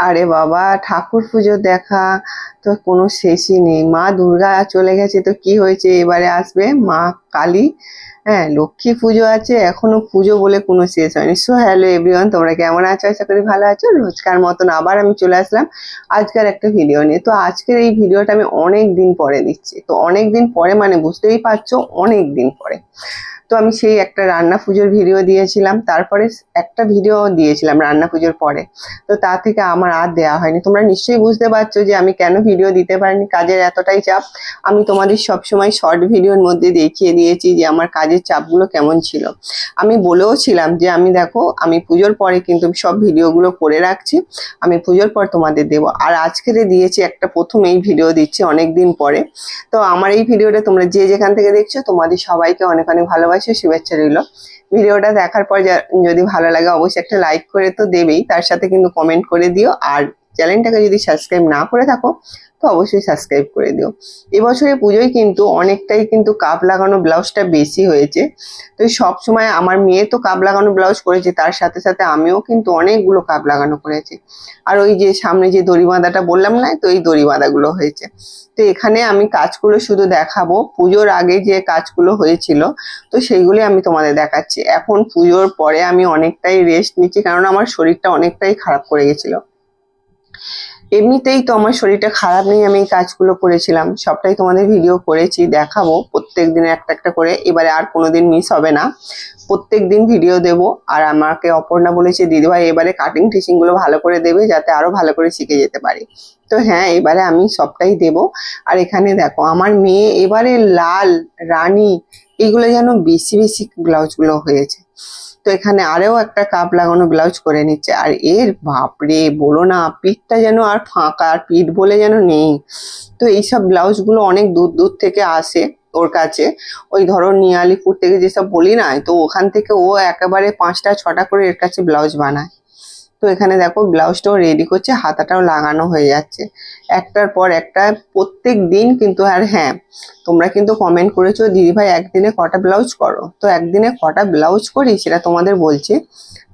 আরে বাবা, ঠাকুর পুজো দেখা তো কোনো শেষই নেই। মা দুর্গা চলে গেছে তো কি হয়েছে? এবারে আসবে? মা কালী হ্যাঁ লক্ষ্মী পুজো আছে, এখনও পুজো বলে কোনো শেষ হয়নি। সো হ্যালো এভরিওয়ান তোমরা কেমন আছো? আশা করি ভালো আছো। রোজকার মতন আবার আমি চলে আসলাম আজকের একটা ভিডিও নিয়ে। তো আজকের এই ভিডিওটা আমি অনেক দিন পরে দিচ্ছি। তো অনেক দিন পরে মানে বুঝতেই পারছ, অনেক দিন পরে। তো আমি সেই একটা রান্না পুজোর ভিডিও দিয়েছিলাম, তারপরে একটা ভিডিও দিয়েছিলাম রান্না পুজোর পরে। তো তা থেকে আমার আর দেওয়া হয়নি। তোমরা নিশ্চয়ই বুঝতে পারছ যে আমি কেন ভিডিও দিতে পারিনি, কাজের এতটাই চাপ। আমি তোমাদের সবসময় শর্ট ভিডিওর মধ্যে দেখিয়ে দিয়েছি যে আমার কাজের চাপগুলো কেমন ছিল। আমি বলেও ছিলাম যে আমি দেখো, আমি পুজোর পরে কিন্তু সব ভিডিওগুলো করে রাখছি, আমি পুজোর পর তোমাদের দেবো। আর আজকের দিয়েছি, একটা প্রথম এই ভিডিও দিচ্ছি অনেক দিন পরে। তো আমার এই ভিডিওটা তোমরা যে যেখান থেকে দেখছ, তোমাদের সবাইকে অনেক অনেক ভালোবাসা, শুভেচ্ছা রইল। ভিডিওটা দেখার পর যদি ভালো লাগে অবশ্যই একটা লাইক করে তো দেবেই, তার সাথে কিন্তু কমেন্ট করে দিও। আর চ্যানেলটাকে যদি সাবস্ক্রাইব না করে থাকো, তো অবশ্যই সাবস্ক্রাইব করে দিও। এবছরে পুজোয় কিন্তু অনেকটাই কিন্তু কাপ লাগানো ব্লাউজটা বেশি হয়েছে। তো সব সময় আমার মেয়ে তো কাপ লাগানো ব্লাউজ করেছে, তার সাথে সাথে আমিও কিন্তু অনেকগুলো কাপ লাগানো করেছি। আর ওই যে সামনে যে দড়ি বাঁধাটা বললাম না, তো এই দড়ি বাঁধাগুলো হয়েছে। তো এখানে আমি কাজগুলো শুধু দেখাবো, পুজোর আগে যে কাজগুলো হয়েছিল, তো সেইগুলি আমি তোমাদের দেখাচ্ছি। এখন পুজোর পরে আমি অনেকটাই রেস্ট নিচ্ছি, কারণ আমার শরীরটা অনেকটাই খারাপ করে গেছিল। এমনিতেই তো আমার শরীরটা খারাপ নেই আমি এই কাজগুলো করেছিলাম। সবটাই তোমাদের ভিডিও করেছি, দেখাবো। প্রত্যেক দিনে একটা একটা করে। এবারে আর কোনোদিন মিস হবে না। প্রত্যেক দিন ভিডিও দেবো। আর আমাকে অপর্ণা বলেছে, দিদিভাই, এবারে কাটিং টিচিংগুলো ভালো করে দেবে যাতে আরও ভালো করে শিখে যেতে পারি। তো হ্যাঁ এবারে আমি সবটাই দেব। আর এখানে দেখো, আমার মেয়ে এবারে লাল, রানী, এগুলো যেন বেশি বেশি ব্লাউজগুলো হয়েছে। তো এখানে আরেও একটা কাপ লাগানো ব্লাউজ করে নিচ্ছে। আর এর বাপরে, বলো না, পিঠটা যেন আর ফাঁকা, আর পিঠ বলে যেন নেই। তো এইসব ব্লাউজগুলো অনেক দূর দূর থেকে আসে ওর কাছে। ওই ধরো নিয়ালিপুর থেকে যেসব বলি না, তো ওখান থেকে ও একেবারে পাঁচটা, ছটা করে এর কাছে ব্লাউজ বানায়। তো এখানে দেখো ব্লাউজটাও রেডি করছে, হাতাটাও লাগানো হয়ে যাচ্ছে। একটার পর একটা, প্রত্যেক দিন কিন্তু আর হ্যাঁ তোমরা কিন্তু কমেন্ট করেছ দিদিভাই একদিনে কটা ব্লাউজ করো? তো একদিনে কটা ব্লাউজ করি সেটা তোমাদের বলছি।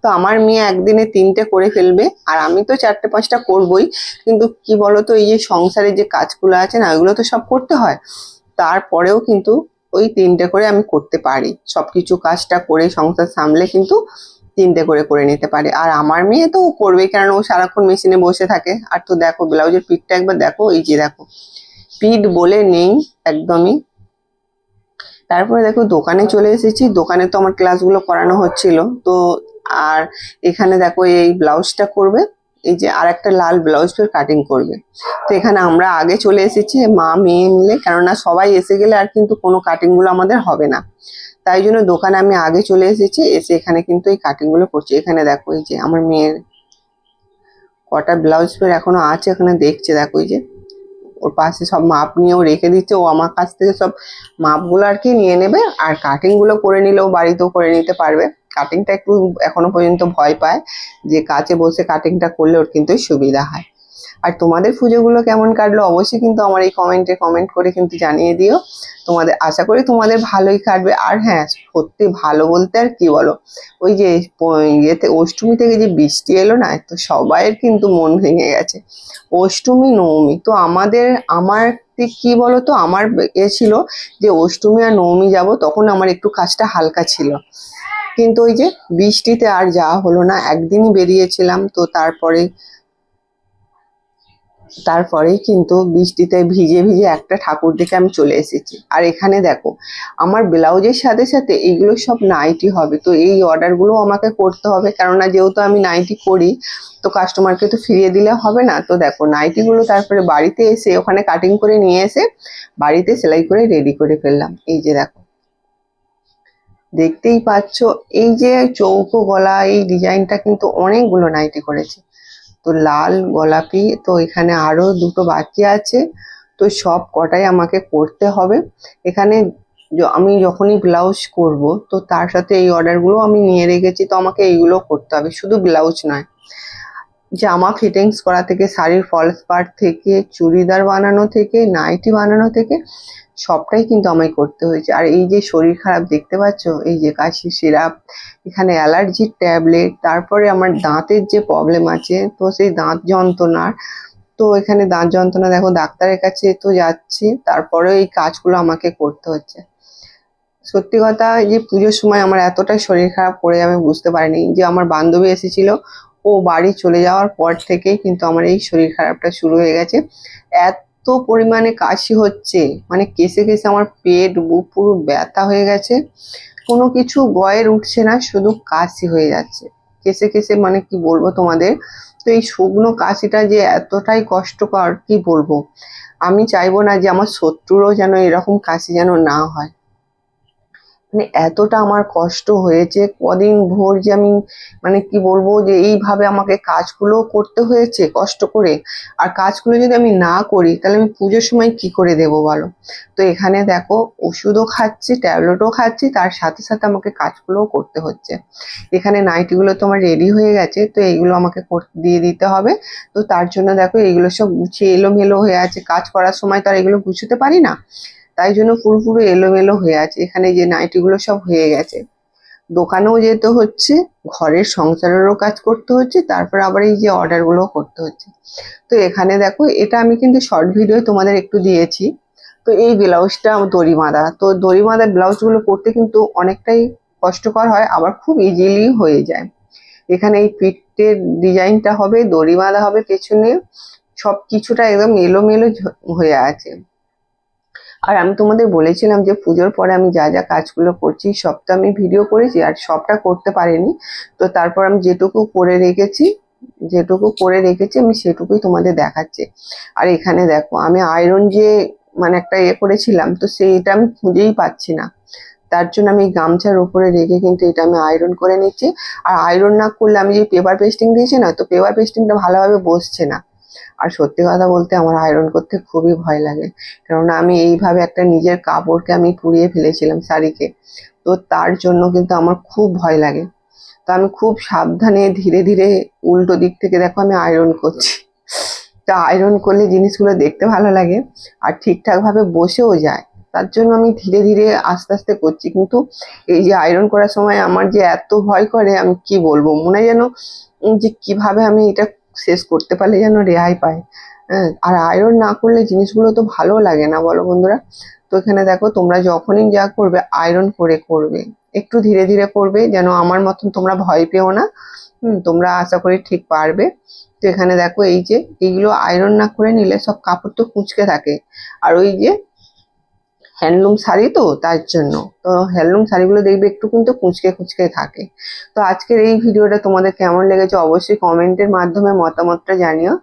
তো আমার মেয়ে একদিনে তিনটে করে ফেলবে, আর আমি তো চারটে পাঁচটা করবই। কিন্তু কি বলতো, এই যে সংসারের যে কাজগুলো আছে না, ওইগুলো তো সব করতে হয়। তারপরেও কিন্তু ওই তিনটে করে আমি করতে পারি। সবকিছু কাজটা করে সংসার সামলে কিন্তু তিনটে করে করে নিতে পারে। আর আমার মেয়ে তো ও করবেই কারণ ও সারাক্ষণ মেশিনে বসে থাকে। আর তো দেখো, ব্লাউজের পিঠটা একবার দেখো, এই যে দেখো। পিঠ বলে নেই, একদমই। তারপরে দেখো, দোকানে চলে এসেছি। দোকানে তো আমার ক্লাসগুলো করানো হচ্ছিল। তো আর এখানে দেখো, এই ব্লাউজটা করবে। এই যে আর একটা লাল ব্লাউজ ফের কাটিং করবে। তো এখানে আমরা আগে চলে এসেছি, মা, মেয়ে মিলে। কেননা সবাই এসে গেলে আর কিন্তু কোনো কাটিংগুলো আমাদের হবে না। তাই জন্য দোকানে আমি আগে চলে এসেছি, এসে এখানে কিন্তু এই কাটিংগুলো করছি। এখানে দেখো এই যে আমার মেয়ের কটা ব্লাউজ ফের এখনও আছে, এখানে দেখছে, দেখো এই যে। ওর পাশে সব মাপ নিয়েও রেখে দিচ্ছে, ও আমার কাছ থেকে সব মাপগুলো আর কি নিয়ে নেবে, আর কাটিংগুলো করে নিলেও বাড়িতেও করে নিতে পারবে। কাটিংটা একটু এখনও পর্যন্ত ভয় পায় যে কাছে বসে কাটিংটা করলে ওর কিন্তু সুবিধা হয়। আর তোমাদের পুজোগুলো কেমন কাটলো অবশ্যই কিন্তু আমার এই কমেন্টে কমেন্ট করে কিন্তু জানিয়ে দিও। তোমাদের, আশা করি তোমাদের ভালোই কাটবে। আর হ্যাঁ সত্যি ভালো বলতে আর কি বলো? ওই যে ইয়েতে অষ্টমী থেকে যে বৃষ্টি এলো না তো সবাইয়ের কিন্তু মন ভেঙে গেছে। অষ্টমী, নবমী, তো আমাদের, আমার দিক কি বলতো? আমার এ ছিল যে অষ্টমী আর নবমী যাব, তখন আমার একটু কাজটা হালকা ছিল। কিন্তু ওই যে বৃষ্টিতে আর যাওয়া হলো না, একদিনই বেরিয়েছিলাম, তো তারপরে তারপরেই কিন্তু বৃষ্টিতে ভিজে ভিজে একটা ঠাকুর দেখে আমি চলে এসেছি। আর এখানে দেখো, আমার ব্লাউজের সাথে সাথে এইগুলো সব নাইটি হবে, তো এই অর্ডারগুলো আমাকে করতে হবে। কেননা যেহেতু আমি নাইটি করি, তো কাস্টমারকে তো ফিরিয়ে দিলে হবে না। তো দেখো, নাইটিগুলো তারপরে বাড়িতে এসে ওখানে কাটিং করে নিয়ে এসে বাড়িতে সেলাই করে রেডি করে ফেললাম। এই যে দেখো, দেখতেই পাচ্ছ, এই যে চৌকো গলা, এই ডিজাইনটা কিন্তু অনেকগুলো নাইটি করেছে। তো লাল গোলাপি তো এখানে আরও দুটো বাকি আছে। তো সব কটাই আমাকে করতে হবে। এখানে আমি যখনই ব্লাউজ করব, তো তার সাথে এই অর্ডারগুলো আমি নিয়ে রেখেছি, তো আমাকে এইগুলো করতে হবে। শুধু ব্লাউজ নয়। জামা ফিটিংস করা থেকে, শাড়ির ফলস পার্ট থেকে, চুড়িদার বানানো থেকে, নাইটি বানানো থেকে সবটাই কিন্তু আমায় করতে হয়েছে। আর এই যে শরীর খারাপ দেখতে পাচ্ছ, এই যে কাশি সিরাপ, এখানে অ্যালার্জির ট্যাবলেট, তারপরে আমার দাঁতের যে প্রবলেম আছে, তো সেই দাঁত যন্ত্রণার, তো এখানে দাঁত যন্ত্রণা দেখো ডাক্তারের কাছে তো যাচ্ছি, তারপরেও এই কাজগুলো আমাকে করতে হচ্ছে। সত্যি কথা যে পুজোর সময় আমার এতটাই শরীর খারাপ করে যাবে বুঝতে পারিনি যে আমার বান্ধবী এসেছিল, ও বাড়ি চলে যাওয়ার পর থেকেই কিন্তু আমার এই শরীর খারাপটা শুরু হয়ে গেছে। এত পরিমাণে কাশি হচ্ছে। মানে কেসে কেসে আমার পেট, বুক পুরো ব্যথা হয়ে গেছে। কোনো কিছু গয়ের উঠছে না, শুধু কাশি হয়ে যাচ্ছে। কেসে কেসে মানে কি বলব তোমাদের? তো এই শুকনো কাশিটা যে এতটাই কষ্টকর, কি বলব? আমি চাইব না যে আমার শত্রুরও যেন এরকম কাশি যেন না হয়। মানে এতটা আমার কষ্ট হয়েছে, কদিন ভোর যে আমি মানে কি বলব, যে এইভাবে আমাকে কাজগুলো করতে হয়েছে কষ্ট করে। আর কাজগুলো যদি আমি না করি, তাহলে আমি পুজোর সময় কি করে দেব বলো? তো এখানে দেখো, ওষুধও খাচ্ছি, ট্যাবলেটও খাচ্ছি, তার সাথে সাথে আমাকে কাজগুলোও করতে হচ্ছে। এখানে নাইটিগুলো তো আমার রেডি হয়ে গেছে, তো এইগুলো আমাকে দিয়ে দিতে হবে। তো তার জন্য দেখো, এইগুলো সব গুছিয়ে এলোমেলো হয়ে আছে। কাজ করার সময় তো আর এগুলো গুছোতে পারি না। তাই জন্য পুরো পুরো এলোমেলো হয়ে আছে। এখানে যে নাইটিগুলো সব হয়ে গেছে। দোকানেও যেতে হচ্ছে, ঘরের সংসারেরও কাজ করতে হচ্ছে, তারপর আবার এই যে অর্ডারগুলো করতে হচ্ছে। তো এখানে দেখো, এটা আমি কিন্তু শর্ট ভিডিও তোমাদের একটু দিয়েছি। তো এই ব্লাউজটা দড়ি বাঁধা তো দড়ি ব্লাউজগুলো করতে কিন্তু অনেকটাই কষ্টকর হয়, আবার খুব ইজিলি হয়ে যায়। এখানে এই পিঠের ডিজাইনটা হবে দড়ি বাঁধা হবে, পেছনে সব কিছুটা একদম এলোমেলো হয়ে আছে। আর আমি তোমাদের বলেছিলাম যে পুজোর পরে আমি যা যা কাজগুলো করছি, সবটা আমি ভিডিও করেছি আর সবটা করতে পারিনি। তো তারপর আমি যেটুকু করে রেখেছি, যেটুকু করে রেখেছি আমি সেটুকুই তোমাদের দেখাচ্ছি। আর এখানে দেখো, আমি আয়রন যে মানে একটা ইয়ে করেছিলাম, তো সেইটা আমি খুঁজেই পাচ্ছি না। তার জন্য আমি গামছার উপরে রেখে কিন্তু এটা আমি আয়রন করে নিচ্ছি। আর আয়রন না করলে আমি যে পেপার পেস্টিং দিয়েছি না, তো পেপার পেস্টিংটা ভালোভাবে বসছে না। আর সত্যি কথা বলতে আমার আয়রন করতে খুবই ভয় লাগে। কেননা আমি এইভাবে একটা নিজের কাপড়কে আমি পুড়িয়ে ফেলেছিলাম শাড়িকে। তো তার জন্য কিন্তু আমার খুব ভয় লাগে। তো আমি খুব সাবধানে ধীরে ধীরে উল্টো দিক থেকে দেখো আমি আয়রন করছি। তা আয়রন করলে জিনিসগুলো দেখতে ভালো লাগে আর ঠিকঠাকভাবে বসেও যায়। তার জন্য আমি ধীরে ধীরে আস্তে আস্তে করছি। কিন্তু এই যে আয়রন করার সময় আমার যে এত ভয় করে আমি কি বলব? মনে যেন যে কীভাবে আমি এটা শেষ করতে পারলে যেন রেহাই পায়। হ্যাঁ আর আয়রন না করলে জিনিসগুলো তো ভালো লাগে না, বলো বন্ধুরা? তো এখানে দেখো, তোমরা যখনই যা করবে আয়রন করে করবে। একটু ধীরে ধীরে করবে, যেন আমার মতন তোমরা ভয় পেও না। তোমরা আশা করি ঠিক পারবে। তো এখানে দেখো, এই যে, এইগুলো আয়রন না করে নিলে সব কাপড় তো কুঁচকে থাকে। আর ওই যে হ্যান্ডলুম শাড়ি তো, তার জন্য। তো হ্যান্ডলুম শাড়িগুলো দেখবে একটু কিন্তু কুঁচকে কুঁচকে থাকে। তো আজকের এই ভিডিওটা তোমাদের কেমন লেগেছে অবশ্যই কমেন্টের মাধ্যমে মতামতটা জানিও।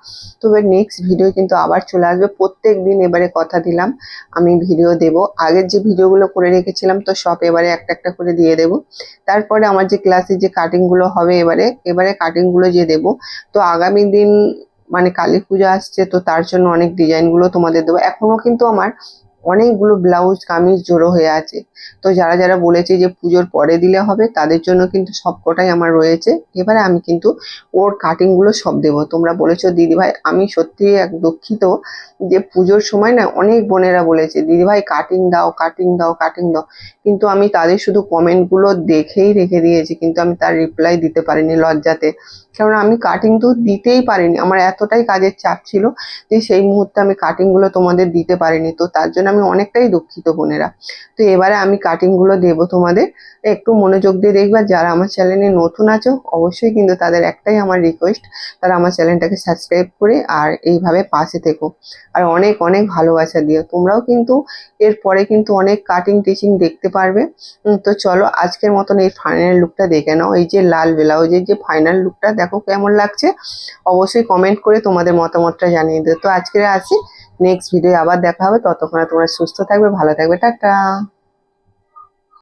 তবে নেক্সট ভিডিও কিন্তু আবার চলে আসবে। প্রত্যেক দিন এবারে কথা দিলাম, আমি ভিডিও দেব। আগের যে ভিডিওগুলো করে রেখেছিলাম, তো সব এবারে একটা একটা করে দিয়ে দেব। তারপরে আমার যে ক্লাসের যে কাটিংগুলো হবে এবারে এবারে কাটিংগুলো যে দেব। তো আগামী দিন মানে কালী পুজো আসছে, তো তার জন্য অনেক ডিজাইনগুলো তোমাদের দেবো। এখনও কিন্তু আমার অনেকগুলো ব্লাউজ, কামিজ জোড়ো হয়ে আছে। তো যারা যারা বলেছে যে পুজোর পরে দিলে হবে, তাদের জন্য কিন্তু সবকটাই আমার রয়েছে। এবারে আমি কিন্তু ওর কাটিংগুলো সব দেবো। তোমরা বলেছ, দিদিভাই, আমি সত্যি এক দুঃখিত যে পুজোর সময় না অনেক বোনেরা বলেছে, দিদিভাই কাটিং দাও কাটিং দাও কাটিং দাও। কিন্তু আমি তাদের শুধু কমেন্টগুলো দেখেই রেখে দিয়েছি, কিন্তু আমি তার রিপ্লাই দিতে পারিনি লজ্জাতে। কারণ আমি কাটিং তো দিতেই পারিনি। আমার এতটাই কাজের চাপ ছিল যে সেই মুহূর্তে আমি কাটিংগুলো তোমাদের দিতে পারিনি। তো তার জন্য আমি অনেকটাই দুঃখিত, বোনেরা। তো এবারে আমি কাটিংগুলো দেবো তোমাদের। একটু মনোযোগ দিয়ে দেখবে, যারা আমার চ্যানেলে নতুন আছো, অবশ্যই কিন্তু তাদের একটাই আমার রিকোয়েস্ট তারা আমার চ্যানেলটাকে সাবস্ক্রাইব করে আর এইভাবে পাশে থেকো। আর অনেক অনেক ভালোবাসা দিও। তোমরাও কিন্তু এরপরে কিন্তু অনেক কাটিং টিচিং দেখতে পারবে। তো চলো আজকের মতন এই ফাইনাল লুকটা দেখে নাও। এই যে লাল ব্লাউজের যে ফাইনাল লুকটা দেখো কেমন লাগছে। অবশ্যই কমেন্ট করে তোমাদের মতামতটা জানিয়ে দিও। তো আজকে আসি। নেক্সট ভিডিও আবার দেখা হবে। ততক্ষণে তোমরা সুস্থ থাকবে ভালো থাকবে। টাটা।